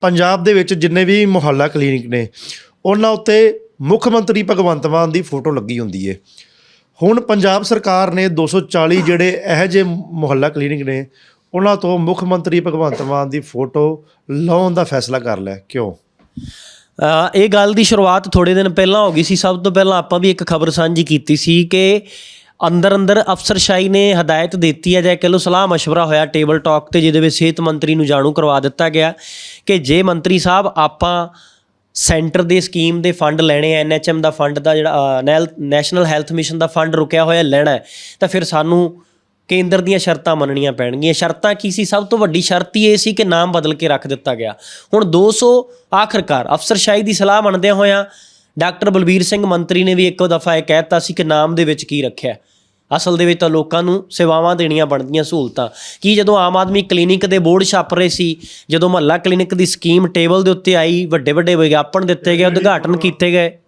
ਪੰਜਾਬ ਦੇ ਵਿੱਚ ਜਿੰਨੇ ਵੀ ਮੁਹੱਲਾ ਕਲੀਨਿਕ ਨੇ ਉਹਨਾਂ ਉੱਤੇ ਮੁੱਖ ਮੰਤਰੀ ਭਗਵੰਤ ਮਾਨ ਦੀ ਫੋਟੋ ਲੱਗੀ ਹੁੰਦੀ ਹੈ ਹੁਣ ਪੰਜਾਬ ਸਰਕਾਰ ਨੇ 240 ਜਿਹੜੇ ਇਹੋ ਜਿਹੇ ਮੁਹੱਲਾ ਕਲੀਨਿਕ ਨੇ ਉਹਨਾਂ ਤੋਂ ਮੁੱਖ ਮੰਤਰੀ ਭਗਵੰਤ ਮਾਨ ਦੀ ਫੋਟੋ ਲਾਉਣ ਦਾ ਫੈਸਲਾ ਕਰ ਲਿਆ। ਕਿਉਂ? ਅ, ਇਹ ਗੱਲ ਦੀ ਸ਼ੁਰੂਆਤ ਥੋੜੇ ਦਿਨ ਪਹਿਲਾਂ ਹੋ ਗਈ ਸੀ। ਸਭ ਤੋਂ ਪਹਿਲਾਂ ਆਪਾਂ ਵੀ ਇੱਕ ਖਬਰ ਸਾਂਝੀ ਕੀਤੀ ਸੀ ਕਿ ਅੰਦਰ ਅੰਦਰ ਅਫਸਰਸ਼ਾਹੀ ਨੇ ਹਦਾਇਤ ਦਿੱਤੀ ਹੈ, ਜਾਂ ਕਹ ਲੋ ਸਲਾਹ مشਵਰਾ ਹੋਇਆ ਟੇਬਲ ਟਾਕ ਤੇ, ਜਿਹਦੇ ਵਿੱਚ ਸਿਹਤ ਮੰਤਰੀ ਨੂੰ ਜਾਣੂ ਕਰਵਾ ਦਿੱਤਾ ਗਿਆ ਕਿ ਜੇ ਮੰਤਰੀ ਸਾਹਿਬ ਆਪਾਂ ਸੈਂਟਰ ਦੇ ਸਕੀਮ ਦੇ ਫੰਡ ਲੈਣੇ ਐ ਐਨਐਚਐਮ ਦਾ ਫੰਡ ਦਾ ਜਿਹੜਾ ਨੈਸ਼ਨਲ ਹੈਲਥ ਮਿਸ਼ਨ ਦਾ ਫੰਡ ਰੁਕਿਆ ਹੋਇਆ ਲੈਣਾ ਤਾਂ ਫਿਰ ਸਾਨੂੰ ਕੇਂਦਰ ਦੀਆਂ ਸ਼ਰਤਾਂ ਮੰਨਣੀਆਂ ਪੈਣਗੀਆਂ। ਸ਼ਰਤਾਂ ਕੀ ਸੀ? ਸਭ ਤੋਂ ਵੱਡੀ ਸ਼ਰਤ ਹੀ ਇਹ ਸੀ ਕਿ ਨਾਮ ਬਦਲ ਕੇ ਰੱਖ ਦਿੱਤਾ ਗਿਆ। ਹੁਣ 200 ਆਖਰਕਾਰ ਅਫਸਰਸ਼ਾਹੀ ਦੀ ਸਲਾਹ ਮੰਨਦੇ ਹੋਇਆਂ ਡਾਕਟਰ ਬਲਬੀਰ ਸਿੰਘ ਮੰਤਰੀ ਨੇ ਵੀ ਇੱਕੋ ਦਫਾ ਇਹ ਕਹਿਤਾ ਸੀ ਕਿ ਨਾਮ ਦੇ ਵਿੱਚ ਕੀ ਰੱਖਿਆ। ਅਸਲ ਦੇ ਵਿੱਚ ਤਾਂ ਲੋਕਾਂ ਨੂੰ ਸੇਵਾਵਾਂ ਦੇਣੀਆਂ ਬਣਦੀਆਂ ਸਹੂਲਤਾਂ। ਕੀ ਜਦੋਂ ਆਮ ਆਦਮੀ ਕਲੀਨਿਕ ਦੇ ਬੋਰਡ ਛਾਪ ਰਹੇ ਸੀ, ਜਦੋਂ ਮਹੱਲਾ ਕਲੀਨਿਕ ਦੀ ਸਕੀਮ ਟੇਬਲ ਦੇ ਉੱਤੇ ਆਈ ਵੱਡੇ ਵੱਡੇ ਵਿਗਿਆਪਨ ਦਿੱਤੇ ਗਏ, ਉਦਘਾਟਨ ਕੀਤੇ ਗਏ,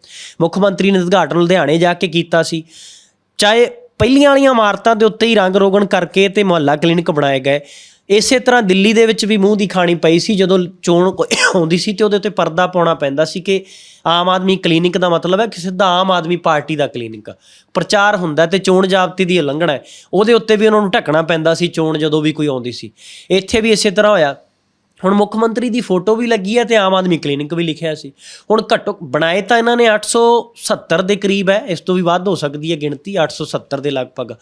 ਮੁੱਖ ਮੰਤਰੀ ਨੇ ਉਦਘਾਟਨ ਲੁਧਿਆਣੇ ਜਾ ਕੇ ਕੀਤਾ ਸੀ। ਚਾਹੇ ਪਹਿਲੀਆਂ ਵਾਲੀਆਂ ਇਮਾਰਤਾਂ ਦੇ ਉੱਤੇ ਹੀ ਰੰਗ ਰੋਗਣ ਕਰਕੇ ਤੇ ਮੁਹੱਲਾ ਕਲੀਨਿਕ ਬਣਾਏ ਗਏ। ਇਸੇ ਤਰ੍ਹਾਂ ਦਿੱਲੀ ਦੇ ਵਿੱਚ ਵੀ ਮੂੰਹ ਦੀ ਖਾਣੀ ਪਈ ਸੀ, ਜਦੋਂ ਚੋਣ ਆਉਂਦੀ ਸੀ ਤੇ ਉਹਦੇ ਉੱਤੇ ਪਰਦਾ ਪਾਉਣਾ ਪੈਂਦਾ ਸੀ ਕਿ ਆਮ ਆਦਮੀ ਕਲੀਨਿਕ ਦਾ ਮਤਲਬ ਹੈ ਕਿ ਸਿੱਧਾ ਆਮ ਆਦਮੀ ਪਾਰਟੀ ਦਾ ਕਲੀਨਿਕ। ਪ੍ਰਚਾਰ ਹੁੰਦਾ ਤੇ ਚੋਣ ਜਾਬਤੇ ਦੀ ਉਲੰਘਣਾ ਹੈ। ਉਹਦੇ ਉੱਤੇ ਵੀ ਉਹਨਾਂ ਨੂੰ ਢੱਕਣਾ ਪੈਂਦਾ ਸੀ ਚੋਣ ਜਦੋਂ ਵੀ ਕੋਈ ਆਉਂਦੀ ਸੀ। ਇੱਥੇ ਵੀ ਇਸੇ ਤਰ੍ਹਾਂ ਹੋਇਆ। ਹੁਣ ਮੁੱਖ ਮੰਤਰੀ ਦੀ ਫੋਟੋ ਵੀ ਲੱਗੀ ਹੈ ਤੇ ਆਮ ਆਦਮੀ ਕਲੀਨਿਕ ਵੀ ਲਿਖਿਆ ਸੀ। ਹੁਣ ਘੱਟੋ ਬਣਾਏ ਤਾਂ ਇਹਨਾਂ ਨੇ 870 ਦੇ ਕਰੀਬ ਹੈ, ਇਸ ਤੋਂ ਵੀ ਵੱਧ ਹੋ ਸਕਦੀ ਹੈ ਗਿਣਤੀ 870 ਦੇ ਲਗਭਗ।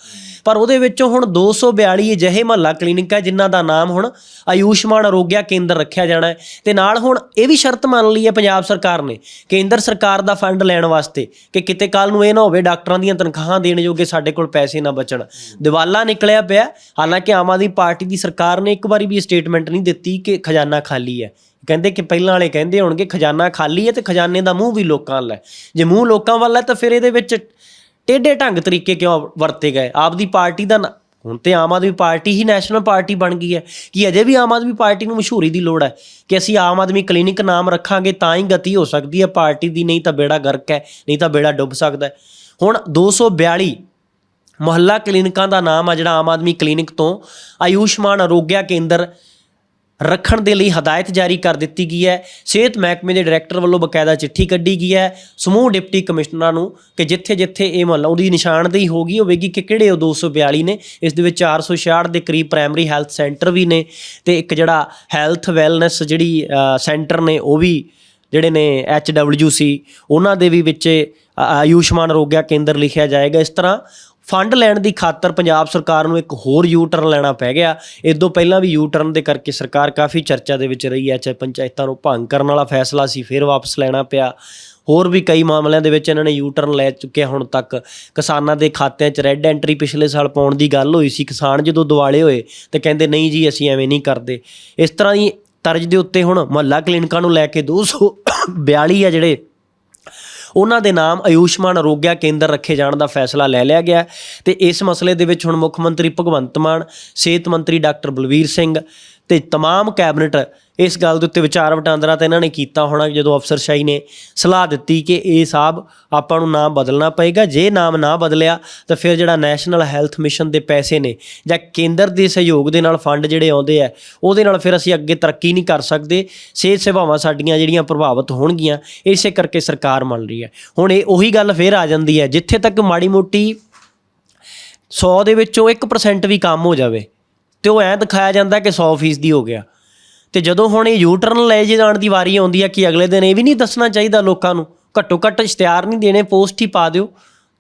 ਪਰ ਉਹਦੇ ਵਿੱਚੋਂ ਹੁਣ 242 ਅਜਿਹੇ ਮਹੱਲਾ ਕਲੀਨਿਕ ਹੈ ਜਿਨ੍ਹਾਂ ਦਾ ਨਾਮ ਹੁਣ ਆਯੂਸ਼ਮਾਨ ਅਰੋਗਿਆ ਕੇਂਦਰ ਰੱਖਿਆ ਜਾਣਾ ਹੈ ਤੇ ਨਾਲ ਹੁਣ ਇਹ ਵੀ ਸ਼ਰਤ ਮੰਨ ਲਈ ਹੈ ਪੰਜਾਬ ਸਰਕਾਰ ਨੇ ਕੇਂਦਰ ਸਰਕਾਰ ਦਾ ਫੰਡ ਲੈਣ ਵਾਸਤੇ ਕਿ ਕਿਤੇ ਕੱਲ ਨੂੰ ਇਹ ਨਾ ਹੋਵੇ ਡਾਕਟਰਾਂ ਦੀਆਂ ਤਨਖਾਹਾਂ ਦੇਣ ਯੋਗੇ ਸਾਡੇ ਕੋਲ ਪੈਸੇ ਨਾ ਬਚਣ। ਦਿਵਾਲਾ ਨਿਕਲਿਆ ਪਿਆ, ਹਾਲਾਂਕਿ ਆਮ ਆਦਮੀ ਪਾਰਟੀ ਦੀ ਸਰਕਾਰ ਨੇ ਇੱਕ ਵਾਰੀ ਵੀ ਸਟੇਟਮੈਂਟ ਨਹੀਂ ਦਿੱਤੀ ਕਿ ਖਜ਼ਾਨਾ ਖਾਲੀ ਹੈ। ਕਹਿੰਦੇ ਕਿ ਪਹਿਲਾਂ ਵਾਲੇ ਕਹਿੰਦੇ ਹੋਣਗੇ, ਖਜ਼ਾਨਾ ਖਾਲੀ ਹੈ ਤੇ ਖਜ਼ਾਨੇ ਦਾ ਮੂੰਹ ਵੀ ਲੋਕਾਂ ਵੱਲ ਹੈ। ਜੇ ਮੂੰਹ ਲੋਕਾਂ ਵੱਲ ਹੈ ਤਾਂ ਫਿਰ ਇਹਦੇ ਵਿੱਚ ਟੇਢੇ ਢੰਗ ਤਰੀਕੇ ਕਿਉਂ ਵਰਤੇ ਗਏ? ਆਪਦੀ ਪਾਰਟੀ ਦਾ ਨਾ- ਹੁਣ ਤੇ ਆਮ ਆਦਮੀ ਪਾਰਟੀ ਹੀ ਨੈਸ਼ਨਲ ਪਾਰਟੀ ਬਣ ਗਈ ਹੈ। ਕਿ ਅਜੇ ਵੀ ਆਮ ਆਦਮੀ ਪਾਰਟੀ ਨੂੰ ਮਸ਼ਹੂਰੀ ਦੀ ਲੋੜ ਹੈ ਕਿ ਅਸੀਂ ਆਮ ਆਦਮੀ ਕਲੀਨਿਕ ਨਾਮ ਰੱਖਾਂਗੇ ਤਾਂ ਹੀ ਗਤੀ ਹੋ ਸਕਦੀ ਹੈ ਪਾਰਟੀ ਦੀ? ਨਹੀਂ ਤਾਂ ਬੇੜਾ ਗਰਕ ਹੈ, ਨਹੀਂ ਤਾਂ ਬੇੜਾ ਡੁੱਬ ਸਕਦਾ ਹੈ। ਹੁਣ 242 ਮੁਹੱਲਾ ਕਲੀਨਿਕਾਂ ਦਾ ਨਾਮ ਆ ਜਿਹੜਾ ਆਮ ਆਦਮੀ ਕਲੀਨਿਕ ਤੋਂ ਆਯੂਸ਼ਮਾਨ ਅਰੋਗਿਆ ਕੇਂਦਰ ਰੱਖਣ ਦੇ ਲਈ ਹਦਾਇਤ ਜਾਰੀ ਕਰ ਦਿੱਤੀ ਗਈ ਹੈ। ਸਿਹਤ ਮਹਿਕਮੇ ਦੇ ਡਾਇਰੈਕਟਰ ਵੱਲੋਂ ਬਕਾਇਦਾ ਚਿੱਠੀ ਕੱਢੀ ਗਈ ਹੈ। ਸਮੂਹ ਡਿਪਟੀ ਕਮਿਸ਼ਨਰਾਂ ਨੂੰ ਕਿ ਜਿੱਥੇ-ਜਿੱਥੇ ਇਹ ਮੁਹੱਲਾ ਉਹਦੀ ਨਿਸ਼ਾਨਦੇਹੀ ਹੋਗੀ ਹੋਵੇਗੀ ਕਿ ਕਿਹੜੇ ਉਹ 242 ਨੇ। ਇਸ ਦੇ ਵਿੱਚ 466 ਦੇ ਕਰੀਬ ਪ੍ਰਾਇਮਰੀ ਹੈਲਥ ਸੈਂਟਰ ਵੀ ਨੇ ਤੇ ਇੱਕ ਜਿਹੜਾ ਹੈਲਥ ਵੈਲਨੈਸ ਜਿਹੜੀ ਸੈਂਟਰ ਨੇ ਉਹ ਵੀ ਜਿਹੜੇ ਨੇ ਐਚਡਬਲਯੂਸੀ ਉਹਨਾਂ ਦੇ ਵੀ ਵਿੱਚ ਅ, ਆਯੁਸ਼ਮਾਨ ਆਰੋਗਿਆ ਕੇਂਦਰ ਲਿਖਿਆ ਜਾਏਗਾ। ਇਸ ਤਰ੍ਹਾਂ ਫੰਡ ਲੈਣ ਦੀ ਖਾਤਰ ਪੰਜਾਬ ਸਰਕਾਰ ਨੂੰ ਇੱਕ ਹੋਰ ਯੂ ਟਰਨ ਲੈਣਾ ਪੈ ਗਿਆ। ਇਸ ਤੋਂ ਪਹਿਲਾਂ ਵੀ ਯੂ ਟਰਨ ਦੇ ਕਰਕੇ ਸਰਕਾਰ ਕਾਫੀ ਚਰਚਾ ਦੇ ਵਿੱਚ ਰਹੀ ਹੈ, ਚਾਹੇ ਪੰਚਾਇਤਾਂ ਨੂੰ ਭੰਗ ਕਰਨ ਵਾਲਾ ਫੈਸਲਾ ਸੀ, ਫਿਰ ਵਾਪਸ ਲੈਣਾ ਪਿਆ। ਹੋਰ ਵੀ ਕਈ ਮਾਮਲਿਆਂ ਦੇ ਵਿੱਚ ਇਹਨਾਂ ਨੇ ਯੂ ਟਰਨ ਲੈ ਚੁੱਕਿਆ ਹੁਣ ਤੱਕ। ਕਿਸਾਨਾਂ ਦੇ ਖਾਤਿਆਂ 'ਚ ਰੈੱਡ ਐਂਟਰੀ ਪਿਛਲੇ ਸਾਲ ਪਾਉਣ ਦੀ ਗੱਲ ਹੋਈ ਸੀ। ਕਿਸਾਨ ਜਦੋਂ ਦਿਵਾਲੇ ਹੋਏ ਤੇ ਕਹਿੰਦੇ, ਨਹੀਂ ਜੀ, ਅਸੀਂ ਐਵੇਂ ਨਹੀਂ ਕਰਦੇ। ਇਸ ਤਰ੍ਹਾਂ ਦੀ ਤਰਜ ਦੇ ਉੱਤੇ ਹੁਣ ਮਹੱਲਾ ਕਲੀਨਿਕਾਂ ਨੂੰ ਲੈ ਕੇ 242 ਆ ਜਿਹੜੇ ਉਹਨਾਂ ਦੇ ਨਾਮ ਆਯੁਸ਼ਮਾਨ ਅਰੋਗਿਆ ਕੇਂਦਰ ਰੱਖੇ ਜਾਣ ਦਾ ਫੈਸਲਾ ਲੈ ਲਿਆ ਗਿਆ ਹੈ ਤੇ ਇਸ ਮਸਲੇ ਦੇ ਵਿੱਚ ਹੁਣ ਮੁੱਖ ਮੰਤਰੀ ਭਗਵੰਤ ਮਾਨ, ਸਿਹਤ ਮੰਤਰੀ ਡਾਕਟਰ ਬਲਵੀਰ ਸਿੰਘ ਤੇ तमाम ਕੈਬਨਿਟ ਇਸ ਗੱਲ ਦੇ ਉੱਤੇ ਵਿਚਾਰ ਵਟਾਂਦਰਾ ਤਾਂ ਇਹਨਾਂ ਨੇ ਕੀਤਾ ਹੋਣਾ ਜਦੋਂ ਅਫਸਰਸ਼ਾਹੀ ਨੇ ਸਲਾਹ ਦਿੱਤੀ ਕਿ ਇਹ ਸਾਹਿਬ ਆਪਾਂ ਨੂੰ ਨਾਮ ਬਦਲਣਾ ਪਏਗਾ ਜੇ ਨਾਮ ਨਾ ਬਦਲਿਆ ਤਾਂ ਫਿਰ ਜਿਹੜਾ ਨੈਸ਼ਨਲ ਹੈਲਥ ਮਿਸ਼ਨ ਦੇ ਪੈਸੇ ਨੇ ਜਾਂ ਕੇਂਦਰ ਦੇ ਸਹਿਯੋਗ ਦੇ ਨਾਲ ਫੰਡ ਜਿਹੜੇ ਆਉਂਦੇ ਆ ਉਹਦੇ ਨਾਲ ਫਿਰ ਅਸੀਂ ਅੱਗੇ ਤਰੱਕੀ ਨਹੀਂ ਕਰ ਸਕਦੇ ਸਿਹਤ ਸੇਵਾਵਾਂ ਸਾਡੀਆਂ ਜਿਹੜੀਆਂ ਪ੍ਰਭਾਵਿਤ ਹੋਣਗੀਆਂ ਇਸੇ ਕਰਕੇ ਸਰਕਾਰ ਮੰਨ ਰਹੀ ਹੈ ਹੁਣ ਇਹ ਉਹੀ ਗੱਲ ਫਿਰ ਆ ਜਾਂਦੀ ਹੈ ਜਿੱਥੇ ਤੱਕ ਮਾੜੀ ਮੋਟੀ 100 ਦੇ ਵਿੱਚੋਂ 1% ਵੀ ਕੰਮ ਹੋ ਜਾਵੇ ਤੇ ਉਹ ਐਂ ਦਿਖਾਇਆ ਜਾਂਦਾ ਕਿ 100% ਦੀ ਹੋ ਗਿਆ। ਤੇ ਜਦੋਂ ਹੁਣ ਇਹ ਯੂ ਟਰਨ ਲੈ ਜੇ ਜਾਣ ਦੀ ਵਾਰੀ ਆਉਂਦੀ ਹੈ ਕਿ ਅਗਲੇ ਦਿਨ ਇਹ ਵੀ ਨਹੀਂ ਦੱਸਣਾ ਚਾਹੀਦਾ ਲੋਕਾਂ ਨੂੰ ਘੱਟੋ ਘੱਟ ਇਸ਼ਤਿਹਾਰ ਨਹੀਂ ਦੇਣੇ, ਪੋਸਟ ਹੀ ਪਾ ਦਿਓ।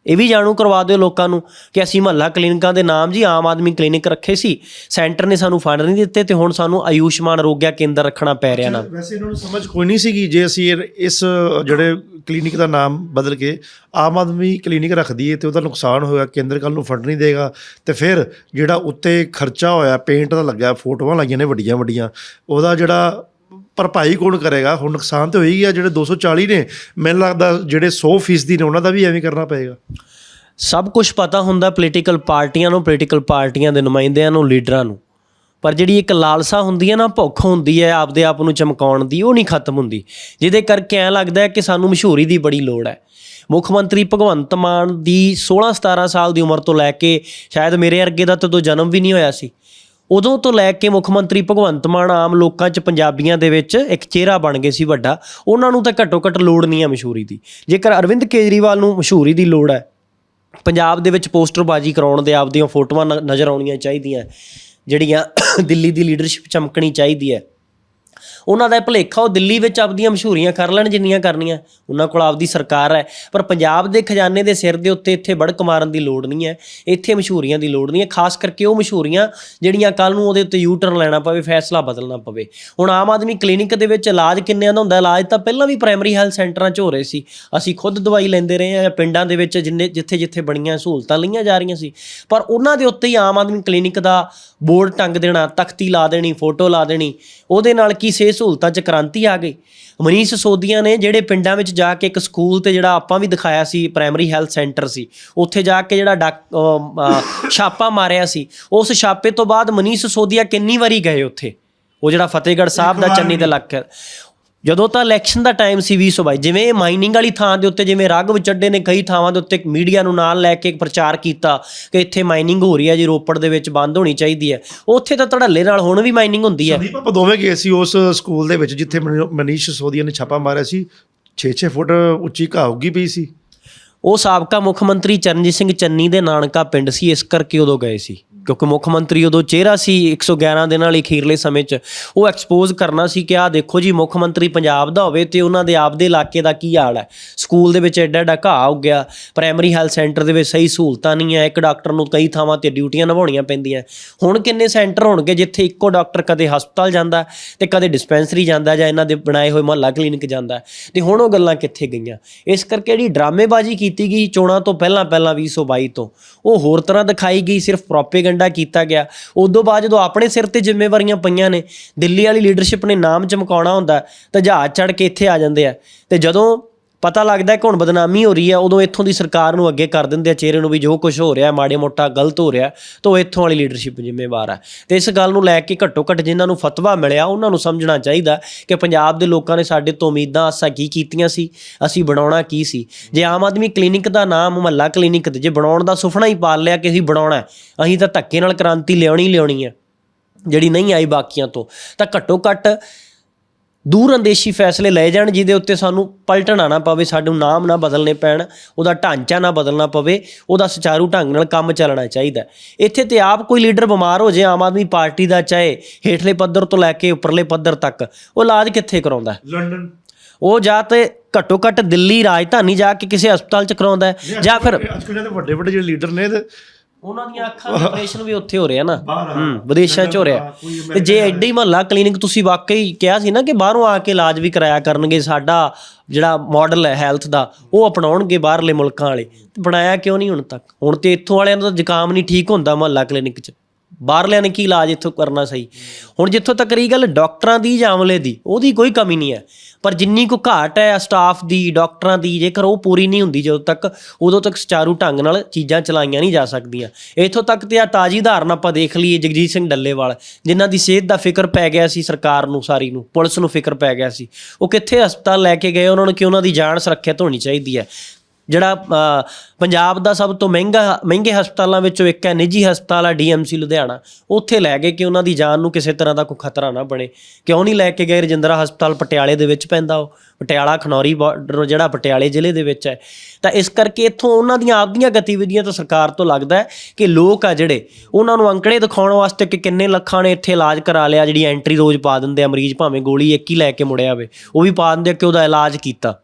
ਇਹ ਵੀ ਜਾਣੂ ਕਰਵਾ ਦਿਓ ਲੋਕਾਂ ਨੂੰ ਕਿ ਅਸੀਂ ਮਹੱਲਾ ਕਲੀਨਿਕਾਂ ਦੇ ਨਾਮ ਜੀ ਆਮ ਆਦਮੀ ਕਲੀਨਿਕ ਰੱਖੇ ਸੀ। ਸੈਂਟਰ ਨੇ ਸਾਨੂੰ ਫੰਡ ਨਹੀਂ ਦਿੱਤੇ ਤੇ ਹੁਣ ਸਾਨੂੰ ਆਯੁਸ਼ਮਾਨ ਆਰੋਗਿਆ ਕੇਂਦਰ ਰੱਖਣਾ ਪੈ ਰਿਹਾ ਨਾ। ਵੈਸੇ ਇਹਨਾਂ ਨੂੰ ਸਮਝ ਕੋਈ ਨਹੀਂ ਸੀਗੀ ਜੇ ਅਸੀਂ ਇਸ, ਜਿਹੜੇ ਕਲੀਨਿਕ ਦਾ ਨਾਮ ਬਦਲ ਕੇ ਆਮ ਆਦਮੀ ਕਲੀਨਿਕ ਰੱਖ ਦਈਏ ਤੇ ਉਹਦਾ ਨੁਕਸਾਨ ਹੋਇਆ, ਕੇਂਦਰ ਕੱਲ ਨੂੰ ਫੰਡ ਨਹੀਂ ਦੇਗਾ ਤੇ ਫਿਰ ਜਿਹੜਾ ਉੱਤੇ ਖਰਚਾ ਹੋਇਆ ਪੇਂਟ ਦਾ ਲੱਗਿਆ, ਫੋਟੋਆਂ ਲਾਈਆਂ ਨੇ ਵੱਡੀਆਂ ਵੱਡੀਆਂ ਉਹਦਾ ਜਿਹੜਾ ਭਰਪਾਈ ਕੌਣ ਕਰੇਗਾ? ਹੁਣ ਨੁਕਸਾਨ ਤੇ ਹੋਈ ਗਿਆ ਜਿਹੜੇ 240 ਨੇ, ਮੈਨੂੰ ਲੱਗਦਾ ਜਿਹੜੇ 100% ਦੀ ਨੇ, ਉਹਨਾਂ ਦਾ ਵੀ ਐਵੇਂ ਕਰਨਾ ਪਏਗਾ। ਸਭ ਕੁਝ ਪਤਾ ਹੁੰਦਾ ਪੋਲੀਟੀਕਲ ਪਾਰਟੀਆਂ ਨੂੰ ਪੋਲੀਟੀਕਲ ਪਾਰਟੀਆਂ ਦੇ ਨੁਮਾਇੰਦਿਆਂ ਨੂੰ, ਲੀਡਰਾਂ ਨੂੰ। ਪਰ ਜਿਹੜੀ ਇੱਕ ਲਾਲਸਾ ਹੁੰਦੀ ਹੈ ਨਾ, ਭੁੱਖ ਹੁੰਦੀ ਹੈ, ਆਪਦੇ ਆਪ ਨੂੰ ਚਮਕਾਉਣ ਦੀ, ਉਹ ਨਹੀਂ ਖਤਮ ਹੁੰਦੀ। ਜਿਹਦੇ ਕਰਕੇ ਐਂ ਲੱਗਦਾ ਹੈ ਕਿ ਸਾਨੂੰ ਮਸ਼ਹੂਰੀ ਦੀ ਬੜੀ ਲੋੜ ਹੈ। ਮੁੱਖ ਮੰਤਰੀ ਭਗਵੰਤ ਮਾਨ ਦੀ 16 17 ਸਾਲ ਦੀ ਉਮਰ ਤੋਂ ਲੈ ਕੇ, ਸ਼ਾਇਦ ਮੇਰੇ ਅਰਗੇ ਦਾ ਤਦੋਂ ਜਨਮ ਵੀ ਨਹੀਂ ਹੋਇਆ ਸੀ। ਉਦੋਂ ਤੋਂ ਲੈ ਕੇ ਮੁੱਖ ਮੰਤਰੀ ਭਗਵੰਤ ਮਾਨ ਆਮ ਲੋਕਾਂ 'ਚ ਪੰਜਾਬੀਆਂ ਦੇ ਵਿੱਚ ਇੱਕ ਚਿਹਰਾ ਬਣ ਗਏ ਸੀ ਵੱਡਾ, ਉਹਨਾਂ ਨੂੰ ਤਾਂ ਘੱਟੋ ਘੱਟ ਲੋੜ ਨਹੀਂ ਹੈ ਮਸ਼ਹੂਰੀ ਦੀ। ਜੇਕਰ ਅਰਵਿੰਦ ਕੇਜਰੀਵਾਲ ਨੂੰ ਮਸ਼ਹੂਰੀ ਦੀ ਲੋੜ ਹੈ, ਪੰਜਾਬ ਦੇ ਵਿੱਚ ਪੋਸਟਰਬਾਜ਼ੀ ਕਰਾਉਣ ਦੇ ਆਪਦੀਆਂ ਫੋਟੋਆਂ ਨ- ਨਜ਼ਰ ਆਉਣੀਆਂ ਚਾਹੀਦੀਆਂ, ਜਿਹੜੀਆਂ ਦਿੱਲੀ ਦੀ ਲੀਡਰਸ਼ਿਪ ਚਮਕਣੀ ਚਾਹੀਦੀ ਹੈ ਉਹਨਾਂ ਦਾ ਇਹ ਭੁਲੇਖਾ ਉਹ ਦਿੱਲੀ ਵਿੱਚ ਆਪਦੀਆਂ ਮਸ਼ਹੂਰੀਆਂ ਕਰ ਲੈਣ ਜਿੰਨੀਆਂ ਕਰਨੀਆਂ। ਉਹਨਾਂ ਕੋਲ ਆਪਦੀ ਸਰਕਾਰ ਹੈ। ਪਰ ਪੰਜਾਬ ਦੇ ਖਜ਼ਾਨੇ ਦੇ ਸਿਰ ਦੇ ਉੱਤੇ ਇੱਥੇ ਬੜਕ ਮਾਰਨ ਦੀ ਲੋੜ ਨਹੀਂ ਹੈ। ਇੱਥੇ ਮਸ਼ਹੂਰੀਆਂ ਦੀ ਲੋੜ ਨਹੀਂ ਹੈ। ਖਾਸ ਕਰਕੇ ਉਹ ਮਸ਼ਹੂਰੀਆਂ ਜਿਹੜੀਆਂ ਕੱਲ ਨੂੰ ਉਹਦੇ ਉੱਤੇ ਯੂ ਟਰਨ ਲੈਣਾ ਪਵੇ, ਫੈਸਲਾ ਬਦਲਣਾ ਪਵੇ। ਹੁਣ ਆਮ ਆਦਮੀ ਕਲੀਨਿਕ ਦੇ ਵਿੱਚ ਇਲਾਜ ਕਿੰਨਿਆਂ ਦਾ ਹੁੰਦਾ? ਇਲਾਜ ਤਾਂ ਪਹਿਲਾਂ ਵੀ ਪ੍ਰਾਇਮਰੀ ਹੈਲਥ ਸੈਂਟਰਾਂ 'ਚ ਹੋ ਰਹੇ ਸੀ। ਅਸੀਂ ਖੁਦ ਦਵਾਈ ਲੈਂਦੇ ਰਹੇ ਹਾਂ। ਜਾਂ ਪਿੰਡਾਂ ਦੇ ਵਿੱਚ ਜਿੰਨੇ ਜਿੱਥੇ ਜਿੱਥੇ ਬਣੀਆਂ ਸਹੂਲਤਾਂ ਲਈਆਂ ਜਾ ਰਹੀਆਂ ਸੀ। ਪਰ ਉਹਨਾਂ ਦੇ ਉੱਤੇ ਹੀ ਆਮ ਆਦਮੀ ਕਲੀਨਿਕ ਦਾ ਬੋਰਡ ਟੰਗ ਦੇਣਾ, ਤਖਤੀ ਲਾ ਦੇਣੀ, ਫੋਟੋ ਲਾ ਦੇਣੀ। ਉਹਦੇ ਨਾਲ ਕੀ ਸੇ ਸਹੂਲਤਾਂ 'ਚ ਕ੍ਰਾਂਤੀ ਆ ਗਈ। ਮਨੀਸ਼ ਸੋਦੀਆਂ ਨੇ ਜਿਹੜੇ ਪਿੰਡਾਂ ਵਿੱਚ ਜਾ ਕੇ ਇੱਕ ਸਕੂਲ ਤੇ ਜਿਹੜਾ ਆਪਾਂ ਵੀ ਦਿਖਾਇਆ ਸੀ ਪ੍ਰਾਇਮਰੀ ਹੈਲਥ ਸੈਂਟਰ ਸੀ ਉੱਥੇ ਜਾ ਕੇ ਜਿਹੜਾ ਛਾਪਾ ਮਾਰਿਆ ਸੀ ਉਸ ਛਾਪੇ ਤੋਂ ਬਾਅਦ ਮਨੀਸ਼ ਸੋਦੀਆਂ ਕਿੰਨੀ ਵਾਰੀ ਗਏ ਉੱਥੇ? ਉਹ ਜਿਹੜਾ ਫਤਿਹਗੜ੍ਹ ਸਾਹਿਬ ਦਾ ਚੰਨੀ ਦਾ ਇਲਾਕਾ ਜਦੋਂ ਤਾਂ ਇਲੈਕਸ਼ਨ ਦਾ ਟਾਈਮ ਸੀ 2022 ਜਿਵੇਂ ਇਹ ਮਾਈਨਿੰਗ ਵਾਲੀ ਥਾਂ ਦੇ ਉੱਤੇ ਜਿਵੇਂ ਰਾਘਵ ਚੱਡੇ ਨੇ ਕਈ ਥਾਵਾਂ ਦੇ ਉੱਤੇ ਮੀਡੀਆ ਨੂੰ ਨਾਲ ਲੈ ਕੇ ਇੱਕ ਪ੍ਰਚਾਰ ਕੀਤਾ ਕਿ ਇੱਥੇ ਮਾਈਨਿੰਗ ਹੋ ਰਹੀ ਹੈ ਜੀ ਰੋਪੜ ਦੇ ਵਿੱਚ ਬੰਦ ਹੋਣੀ ਚਾਹੀਦੀ ਹੈ। ਉੱਥੇ ਤਾਂ ਧੜੱਲੇ ਨਾਲ ਹੁਣ ਵੀ ਮਾਈਨਿੰਗ ਹੁੰਦੀ ਹੈ। ਸੰਦੀਪ ਆਪਾਂ ਦੋਵੇਂ ਗਏ ਸੀ ਉਸ ਸਕੂਲ ਦੇ ਵਿੱਚ ਜਿੱਥੇ ਮਨੀ- ਮਨੀਸ਼ ਸੋਦੀਆ ਨੇ ਛਾਪਾ ਮਾਰਿਆ ਸੀ। 6-6 ਫੁੱਟ ਉੱਚੀ ਘਾਹ ਉੱਗੀ ਪਈ ਸੀ। ਉਹ ਸਾਬਕਾ ਮੁੱਖ ਮੰਤਰੀ ਚਰਨਜੀਤ ਸਿੰਘ ਚੰਨੀ ਦੇ ਨਾਨਕਾ ਪਿੰਡ ਸੀ ਇਸ ਕਰਕੇ ਉਦੋਂ ਗਏ ਸੀ। ਕਿਉਂਕਿ ਮੁੱਖ ਮੰਤਰੀ ਉਦੋਂ ਚਿਹਰਾ ਸੀ 111 ਦੇ ਨਾਲ ਹੀ ਖੀਰਲੇ ਸਮੇਂ 'ਚ। ਉਹ ਐਕਸਪੋਜ਼ ਕਰਨਾ ਸੀ ਕਿ ਆਹ ਦੇਖੋ ਜੀ, ਮੁੱਖ ਮੰਤਰੀ ਪੰਜਾਬ ਦਾ ਹੋਵੇ ਤੇ ਉਹਨਾਂ ਦੇ ਆਪਦੇ ਇਲਾਕੇ ਦਾ ਕੀ ਹਾਲ ਹੈ। ਸਕੂਲ ਦੇ ਵਿੱਚ ਐਡਾ ਐਡਾ ਘਾਹ ਉੱਗ ਗਿਆ ਪ੍ਰਾਇਮਰੀ ਹੈਲਥ ਸੈਂਟਰ ਦੇ ਵਿੱਚ ਸਹੀ ਸਹੂਲਤਾਂ ਨਹੀਂ ਹੈ, ਇੱਕ ਡਾਕਟਰ ਨੂੰ ਕਈ ਥਾਵਾਂ ਤੇ ਡਿਊਟੀਆਂ ਨਿਭਾਉਣੀਆਂ ਪੈਂਦੀਆਂ। ਹੁਣ ਕਿੰਨੇ ਸੈਂਟਰ ਹੋਣਗੇ ਜਿੱਥੇ ਇੱਕੋ ਡਾਕਟਰ ਕਦੇ ਹਸਪਤਾਲ ਜਾਂਦਾ ਤੇ ਕਦੇ ਡਿਸਪੈਂਸਰੀ ਜਾਂਦਾ ਜਾਂ ਇਹਨਾਂ ਦੇ ਬਣਾਏ ਹੋਏ ਮੁਹੱਲਾ ਕਲੀਨਿਕ ਜਾਂਦਾ ਤੇ ਹੁਣ ਉਹ ਗੱਲਾਂ ਕਿੱਥੇ ਗਈਆਂ? ਇਸ ਕਰਕੇ ਜਿਹੜੀ ਡਰਾਮੇਬਾਜ਼ੀ ਕੀਤੀ ਗਈ ਚੋਣਾਂ ਤੋਂ ਪਹਿਲਾਂ ਪਹਿਲਾਂ 2022 ਤੋਂ, ਉਹ ਹੋਰ ਤਰ੍ਹਾਂ ਦਿਖਾਈ ਗਈ, ਸਿਰਫ ਪ੍ਰੋਪੇਗੈਂਡਾ ਕੀਤਾ ਗਿਆ। ਉਦੋਂ ਬਾਅਦ ਜਦੋਂ ਆਪਣੇ ਸਿਰ ਤੇ ਜ਼ਿੰਮੇਵਾਰੀਆਂ ਪਈਆਂ ਨੇ, ਦਿੱਲੀ ਵਾਲੀ ਲੀਡਰਸ਼ਿਪ ਨੇ ਨਾਮ ਚਮਕਾਉਣਾ ਹੁੰਦਾ ਤਾਂ ਜਹਾਜ਼ ਚੜ ਕੇ ਇੱਥੇ ਆ ਜਾਂਦੇ ਆ। ਤੇ ਜਦੋਂ ਪਤਾ ਲੱਗਦਾ ਕਿ ਹੁਣ ਬਦਨਾਮੀ ਹੋ ਰਹੀ ਹੈ, ਉਦੋਂ ਇੱਥੋਂ ਦੀ ਸਰਕਾਰ ਨੂੰ ਅੱਗੇ ਕਰ ਦਿੰਦੇ ਆ, ਚਿਹਰੇ ਨੂੰ ਵੀ ਜੋ ਕੁਝ ਹੋ ਰਿਹਾ ਮਾੜੇ ਮੋਟਾ ਗਲਤ ਹੋ ਰਿਹਾ ਤਾਂ ਉਹ ਇੱਥੋਂ ਵਾਲੀ ਲੀਡਰਸ਼ਿਪ ਜ਼ਿੰਮੇਵਾਰ ਹੈ। ਤੇ ਇਸ ਗੱਲ ਨੂੰ ਲੈ ਕੇ ਘੱਟੋ ਘੱਟ ਜਿਨ੍ਹਾਂ ਨੂੰ ਫਤਵਾ ਮਿਲਿਆ, ਉਹਨਾਂ ਨੂੰ ਸਮਝਣਾ ਚਾਹੀਦਾ ਕਿ ਪੰਜਾਬ ਦੇ ਲੋਕਾਂ ਨੇ ਸਾਡੇ ਤੋਂ ਉਮੀਦਾਂ, ਆਸਾਂ ਕੀ ਕੀਤੀਆਂ ਸੀ, ਅਸੀਂ ਬਣਾਉਣਾ ਕੀ ਸੀ? ਜੇ ਆਮ ਆਦਮੀ ਕਲੀਨਿਕ ਦਾ ਨਾਮ, ਮੁਹੱਲਾ ਕਲੀਨਿਕ ਤੇ ਜੇ ਬਣਾਉਣ ਦਾ ਸੁਪਨਾ ਹੀ ਪਾਲ ਲਿਆ ਕਿ ਅਸੀਂ ਬਣਾਉਣਾ ਅਸੀਂ ਤਾਂ ਧੱਕੇ ਨਾਲ ਕ੍ਰਾਂਤੀ ਲਿਆਉਣੀ ਲਿਆਉਣੀ ਹੈ, ਜਿਹੜੀ ਨਹੀਂ ਆਈ ਬਾਕੀਆਂ ਤੋਂ, ਤਾਂ ਘੱਟੋ ਘੱਟ ਦੂਰ ਅੰਦੇਸ਼ੀ ਫੈਸਲੇ ਲਏ ਜਾਣ ਜਿਹਦੇ ਉੱਤੇ ਸਾਨੂੰ ਪਲਟਣਾ ਨਾ ਪਵੇ ਸਾਨੂੰ ਨਾਮ ਨਾ ਬਦਲਨੇ ਪੈਣ ਉਹਦਾ ਢਾਂਚਾ ਨਾ ਬਦਲਣਾ ਪਵੇ ਉਹਦਾ ਸੁਚਾਰੂ ਢੰਗ ਨਾਲ ਕੰਮ ਚੱਲਣਾ ਚਾਹੀਦਾ। ਇੱਥੇ ਤੇ ਆਪ ਕੋਈ ਲੀਡਰ ਬਿਮਾਰ ਹੋ ਜੇ ਆਮ ਆਦਮੀ ਪਾਰਟੀ ਦਾ ਚਾਹੇ ਹੇਠਲੇ ਪੱਧਰ ਤੋਂ ਲੈ ਕੇ ਉੱਪਰਲੇ ਪੱਧਰ ਤੱਕ ਉਹ ਇਲਾਜ ਕਿੱਥੇ ਕਰਾਉਂਦਾ? ਲੰਡਨ ਉਹ ਜਾਂ ਤੇ ਘੱਟੋ ਘੱਟ ਦਿੱਲੀ ਰਾਜਧਾਨੀ ਜਾ ਕੇ ਕਿਸੇ ਹਸਪਤਾਲ 'ਚ ਕਰਾਉਂਦਾ ਜਾਂ ਫਿਰ ਅੱਜ ਕੱਲ੍ਹ ਦੇ ਵੱਡੇ ਵੱਡੇ ਜਿਹੜੇ ਲੀਡਰ ਨੇ ਤੇ ਉਹਨਾਂ ਦੀਆਂ ਅੱਖਾਂ ਦੇ ਆਪਰੇਸ਼ਨ ਵੀ ਉੱਥੇ ਹੋ ਰਹੇ ਨਾ। ਹੂੰ ਵਿਦੇਸ਼ਾਂ 'ਚ ਹੋ ਰਿਹਾ। ਤੇ ਜੇ ਐਡੇ ਹੀ ਮਹੱਲਾ ਕਲੀਨਿਕ ਤੁਸੀਂ ਵਾਕਈ ਕਿਹਾ ਸੀ ਨਾ ਕਿ ਬਾਹਰੋਂ ਆ ਕੇ ਇਲਾਜ ਵੀ ਕਰਾਇਆ ਕਰਨਗੇ ਸਾਡਾ ਜਿਹੜਾ ਮਾਡਲ ਹੈ ਹੈਲਥ ਦਾ ਉਹ ਅਪਣਾਉਣਗੇ ਬਾਹਰਲੇ ਮੁਲਕਾਂ ਵਾਲੇ। ਤੇ ਬਣਾਇਆ ਕਿਉਂ ਨਹੀਂ ਹੁਣ ਤੱਕ? ਹੁਣ ਤੇ ਇੱਥੋਂ ਵਾਲਿਆਂ ਦਾ ਤਾਂ ਜ਼ੁਕਾਮ ਨਹੀਂ ਠੀਕ ਹੁੰਦਾ ਮਹੱਲਾ ਕਲੀਨਿਕ 'ਚ। ਬਾਹਰਲਿਆਂ ਨੇ ਕੀ ਇਲਾਜ ਇੱਥੋਂ ਕਰਨਾ ਸਹੀ? ਹੁਣ ਜਿੱਥੋਂ ਤੱਕ ਰਹੀ ਗੱਲ ਡਾਕਟਰਾਂ ਦੀ ਜਾਂ ਅਮਲੇ ਦੀ, ਉਹਦੀ ਕੋਈ ਕਮੀ ਨਹੀਂ ਹੈ। ਪਰ ਜਿੰਨੀ ਕੁ ਘਾਟ ਹੈ ਸਟਾਫ ਦੀ, ਡਾਕਟਰਾਂ ਦੀ, ਜੇਕਰ ਉਹ ਪੂਰੀ ਨਹੀਂ ਹੁੰਦੀ ਜਦੋਂ ਤੱਕ, ਉਦੋਂ ਤੱਕ ਸੁਚਾਰੂ ਢੰਗ ਨਾਲ ਚੀਜ਼ਾਂ ਚਲਾਈਆਂ ਨਹੀਂ ਜਾ ਸਕਦੀਆਂ। ਇੱਥੋਂ ਤੱਕ ਤੇ ਆ ਤਾਜੀ ਉਦਾਹਰਨ ਆਪਾਂ ਦੇਖ ਲਈਏ ਜਗਜੀਤ ਸਿੰਘ ਡੱਲੇਵਾਲ, ਜਿਨ੍ਹਾਂ ਦੀ ਸਿਹਤ ਦਾ ਫਿਕਰ ਪੈ ਗਿਆ ਸੀ ਸਰਕਾਰ ਨੂੰ, ਸਾਰੀ ਨੂੰ, ਪੁਲਿਸ ਨੂੰ ਫਿਕਰ ਪੈ ਗਿਆ ਸੀ। ਉਹ ਕਿੱਥੇ ਹਸਪਤਾਲ ਲੈ ਕੇ ਗਏ, ਉਹਨਾਂ ਨੂੰ ਕਿ ਉਹਨਾਂ ਦੀ ਜਾਨ ਸੁਰੱਖਿਅਤ ਹੋਣੀ ਚਾਹੀਦੀ ਹੈ? ਜਿਹੜਾ ਪੰਜਾਬ ਦਾ ਸਭ ਤੋਂ ਮਹਿੰਗਾ, ਮਹਿੰਗੇ ਹਸਪਤਾਲਾਂ ਵਿੱਚੋਂ ਇੱਕ ਹੈ ਨਿੱਜੀ ਹਸਪਤਾਲ ਆ ਡੀਐਮਸੀ ਲੁਧਿਆਣਾ। ਉੱਥੇ ਲੈ ਗਏ ਕਿ ਉਹਨਾਂ ਦੀ ਜਾਨ ਨੂੰ ਕਿਸੇ ਤਰ੍ਹਾਂ ਦਾ ਕੋਈ ਖਤਰਾ ਨਾ ਬਣੇ। ਕਿਉਂ ਨਹੀਂ ਲੈ ਕੇ ਗਏ ਰਜਿੰਦਰਾ ਹਸਪਤਾਲ ਪਟਿਆਲੇ ਦੇ ਵਿੱਚ ਪੈਂਦਾ ਉਹ? ਪਟਿਆਲਾ, ਖਨੌਰੀ ਬਾਰਡਰ ਜਿਹੜਾ ਪਟਿਆਲੇ ਜ਼ਿਲ੍ਹੇ ਦੇ ਵਿੱਚ ਹੈ। ਤਾਂ ਇਸ ਕਰਕੇ ਇੱਥੋਂ ਉਹਨਾਂ ਦੀਆਂ ਆਪਦੀਆਂ ਗਤੀਵਿਧੀਆਂ ਤੋਂ ਸਰਕਾਰ ਤੋਂ ਲੱਗਦਾ ਹੈ ਕਿ ਲੋਕ ਆ ਜਿਹੜੇ, ਉਹਨਾਂ ਨੂੰ ਅੰਕੜੇ ਦਿਖਾਉਣ ਵਾਸਤੇ ਕਿ ਕਿੰਨੇ ਲੱਖਾਂ ਨੇ ਇੱਥੇ ਇਲਾਜ ਕਰਾ ਲਿਆ, ਜਿਹੜੀ ਐਂਟਰੀ ਰੋਜ਼ ਪਾ ਦਿੰਦੇ ਆ ਮਰੀਜ਼, ਭਾਵੇਂ ਗੋਲੀ ਇੱਕ ਹੀ ਲੈ ਕੇ ਮੁੜਿਆ ਹੋਵੇ। ਉਹ ਵੀ ਪਾ ਦਿੰਦੇ ਆ ਕਿ ਉਹਦਾ ਇਲਾਜ ਕੀਤਾ।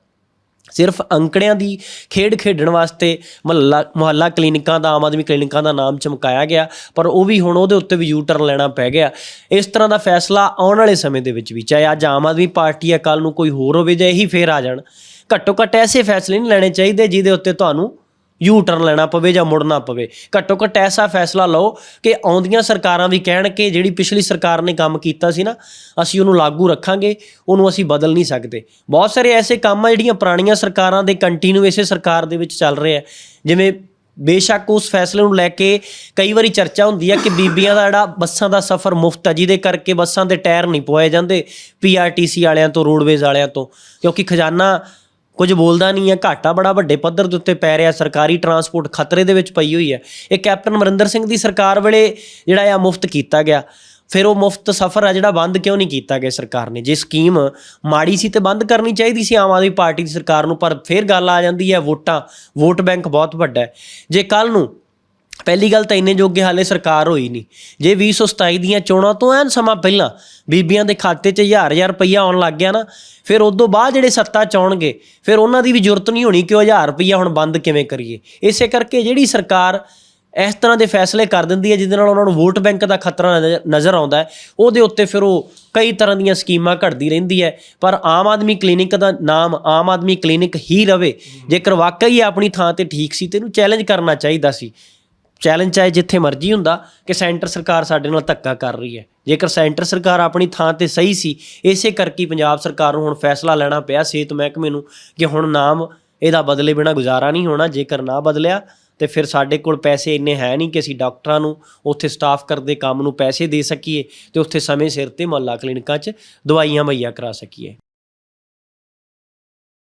ਸਿਰਫ ਅੰਕੜਿਆਂ ਦੀ ਖੇਡ ਖੇਡਣ ਵਾਸਤੇ ਮਹੱਲਾ ਮੁਹੱਲਾ ਕਲੀਨਿਕਾਂ ਦਾ, ਆਮ ਆਦਮੀ ਕਲੀਨਿਕਾਂ ਦਾ ਨਾਮ ਚਮਕਾਇਆ ਗਿਆ, ਪਰ ਉਹ ਵੀ ਹੁਣ ਉਹਦੇ ਉੱਤੇ ਵੀ ਯੂ ਟਰਨ ਲੈਣਾ ਪੈ ਗਿਆ। ਇਸ ਤਰ੍ਹਾਂ ਦਾ ਫੈਸਲਾ ਆਉਣ ਵਾਲੇ ਸਮੇਂ ਦੇ ਵਿੱਚ ਵੀ, ਚਾਹੇ ਅੱਜ ਆਮ ਆਦਮੀ ਪਾਰਟੀ ਹੈ ਕੱਲ ਨੂੰ ਕੋਈ ਹੋਰ ਹੋਵੇ ਜਾਂ ਇਹੀ ਫੇਰ ਆ ਜਾਣ ਘੱਟੋ ਘੱਟ ਐਸੇ ਫੈਸਲੇ ਨਹੀਂ ਲੈਣੇ ਚਾਹੀਦੇ ਜਿਹਦੇ ਉੱਤੇ ਤੁਹਾਨੂੰ ਯੂ ਟਰਨ ਲੈਣਾ ਪਵੇ ਜਾਂ ਮੁੜਨਾ ਪਵੇ। ਘੱਟੋ ਘੱਟ ਐਸਾ ਫੈਸਲਾ ਲਓ ਕਿ ਆਉਂਦੀਆਂ ਸਰਕਾਰਾਂ ਵੀ ਕਹਿਣ ਕਿ ਜਿਹੜੀ ਪਿਛਲੀ ਸਰਕਾਰ ਨੇ ਕੰਮ ਕੀਤਾ ਸੀ ਨਾ, ਅਸੀਂ ਉਹਨੂੰ ਲਾਗੂ ਰੱਖਾਂਗੇ, ਉਹਨੂੰ ਅਸੀਂ ਬਦਲ ਨਹੀਂ ਸਕਦੇ। ਬਹੁਤ ਸਾਰੇ ਐਸੇ ਕੰਮ ਆ ਜਿਹੜੀਆਂ ਪੁਰਾਣੀਆਂ ਸਰਕਾਰਾਂ ਦੇ ਕੰਟੀਨਿਊ ਇਸੇ ਸਰਕਾਰ ਦੇ ਵਿੱਚ ਚੱਲ ਰਹੇ ਆ। ਜਿਵੇਂ ਬੇਸ਼ੱਕ ਉਸ ਫੈਸਲੇ ਨੂੰ ਲੈ ਕੇ ਕਈ ਵਾਰੀ ਚਰਚਾ ਹੁੰਦੀ ਹੈ ਕਿ ਬੀਬੀਆਂ ਦਾ ਜਿਹੜਾ ਬੱਸਾਂ ਦਾ ਸਫ਼ਰ ਮੁਫਤ ਹੈ ਜਿਹਦੇ ਕਰਕੇ ਬੱਸਾਂ ਦੇ ਟਾਇਰ ਨਹੀਂ ਪਵਾਏ ਜਾਂਦੇ ਪੀਆਰਟੀਸੀ ਵਾਲਿਆਂ ਤੋਂ ਰੋਡਵੇਜ਼ ਵਾਲਿਆਂ ਤੋਂ। ਕਿਉਂਕਿ ਖਜ਼ਾਨਾ ਕੁਝ ਬੋਲਦਾ ਨਹੀਂ ਹੈ, ਘਾਟਾ ਬੜਾ ਵੱਡੇ ਪੱਧਰ ਦੇ ਉੱਤੇ ਪੈ ਰਿਹਾ, ਸਰਕਾਰੀ ਟਰਾਂਸਪੋਰਟ ਖਤਰੇ ਦੇ ਵਿੱਚ ਪਈ ਹੋਈ ਹੈ। ਇਹ ਕੈਪਟਨ ਅਮਰਿੰਦਰ ਸਿੰਘ ਦੀ ਸਰਕਾਰ ਵੇਲੇ ਜਿਹੜਾ ਆ ਮੁਫਤ ਕੀਤਾ ਗਿਆ। ਫਿਰ ਉਹ ਮੁਫਤ ਸਫ਼ਰ ਆ ਜਿਹੜਾ ਬੰਦ ਕਿਉਂ ਨਹੀਂ ਕੀਤਾ ਗਿਆ ਸਰਕਾਰ ਨੇ? ਜੇ ਸਕੀਮ ਮਾੜੀ ਸੀ ਤੇ ਬੰਦ ਕਰਨੀ ਚਾਹੀਦੀ ਸੀ ਆਮ ਆਦਮੀ ਪਾਰਟੀ ਦੀ ਸਰਕਾਰ ਨੂੰ, ਪਰ ਫਿਰ ਗੱਲ ਆ ਜਾਂਦੀ ਹੈ ਵੋਟਾਂ। ਵੋਟ ਬੈਂਕ ਬਹੁਤ ਵੱਡਾ ਹੈ। ਜੇ ਕੱਲ ਨੂੰ ਪਹਿਲੀ ਗੱਲ ਤਾਂ ਇੰਨੇ ਜੋਗੇ ਹਾਲੇ ਸਰਕਾਰ ਹੋਈ ਨਹੀਂ। ਜੇ 2027 ਦੀਆਂ ਚੋਣਾਂ ਤੋਂ ਐਨ ਸਮਾਂ ਪਹਿਲਾਂ ਬੀਬੀਆਂ ਦੇ ਖਾਤੇ 'ਚ ਹਜ਼ਾਰ ਹਜ਼ਾਰ ਰੁਪਈਆ ਆਉਣ ਲੱਗ ਗਿਆ ਨਾ, ਫਿਰ ਉਦੋਂ ਬਾਅਦ ਜਿਹੜੇ ਸੱਤਾ ਚ ਆਉਣਗੇ, ਫਿਰ ਉਹਨਾਂ ਦੀ ਵੀ ਜ਼ਰੂਰਤ ਨਹੀਂ ਹੋਣੀ ਕਿ ਉਹ ਹਜ਼ਾਰ ਰੁਪਈਆ ਹੁਣ ਬੰਦ ਕਿਵੇਂ ਕਰੀਏ। ਇਸੇ ਕਰਕੇ ਜਿਹੜੀ ਸਰਕਾਰ ਇਸ ਤਰ੍ਹਾਂ ਦੇ ਫੈਸਲੇ ਕਰ ਦਿੰਦੀ ਹੈ, ਜਿਹਦੇ ਨਾਲ ਉਹਨਾਂ ਨੂੰ ਵੋਟ ਬੈਂਕ ਦਾ ਖਤਰਾ ਨਜ਼ਰ- ਨਜ਼ਰ ਆਉਂਦਾ ਹੈ, ਉਹਦੇ ਉੱਤੇ ਫਿਰ ਉਹ ਕਈ ਤਰ੍ਹਾਂ ਦੀਆਂ ਸਕੀਮਾਂ ਘੜਦੀ ਰਹਿੰਦੀ ਹੈ। ਪਰ ਆਮ ਆਦਮੀ ਕਲੀਨਿਕ ਦਾ ਨਾਮ ਆਮ ਆਦਮੀ ਕਲੀਨਿਕ ਹੀ ਰਵੇ। ਜੇਕਰ ਵਾਕਈ ਆਪਣੀ ਥਾਂ ਤੇ ਠੀਕ ਸੀ, ਤੇ ਇਹਨੂੰ ਚੈਲੰਜ ਕਰਨਾ ਚਾਹੀਦਾ ਸੀ। ਚੈਲੰਜ ਚਾਹੇ ਜਿੱਥੇ ਮਰਜ਼ੀ ਹੁੰਦਾ ਕਿ ਸੈਂਟਰ ਸਰਕਾਰ ਸਾਡੇ ਨਾਲ ਧੱਕਾ ਕਰ ਰਹੀ ਹੈ। ਜੇਕਰ ਸੈਂਟਰ ਸਰਕਾਰ ਆਪਣੀ ਥਾਂ ਤੇ ਸਹੀ ਸੀ, ਇਸੇ ਕਰਕੇ ਪੰਜਾਬ ਸਰਕਾਰ ਨੂੰ ਹੁਣ ਫੈਸਲਾ ਲੈਣਾ ਪਿਆ ਸਿਹਤ ਮਹਿਕਮੇ ਨੂੰ ਕਿ ਹੁਣ ਨਾਮ ਇਹਦਾ ਬਦਲੇ ਬਿਨਾ ਗੁਜ਼ਾਰਾ ਨਹੀਂ ਹੋਣਾ। ਜੇਕਰ ਨਾ ਬਦਲਿਆ, ਤੇ ਫਿਰ ਸਾਡੇ ਕੋਲ ਪੈਸੇ ਇੰਨੇ ਹੈ ਨਹੀਂ ਕਿ ਅਸੀਂ ਡਾਕਟਰਾਂ ਨੂੰ, ਉੱਥੇ ਸਟਾਫ ਕਰਦੇ ਕੰਮ ਨੂੰ ਪੈਸੇ ਦੇ ਸਕੀਏ ਤੇ ਉੱਥੇ ਸਮੇਂ ਸਿਰ ਤੇ ਮੁਹੱਲਾ ਕਲੀਨਿਕਾਂ 'ਚ ਦਵਾਈਆਂ ਮੁਹੱਈਆ ਕਰਾ ਸਕੀਏ।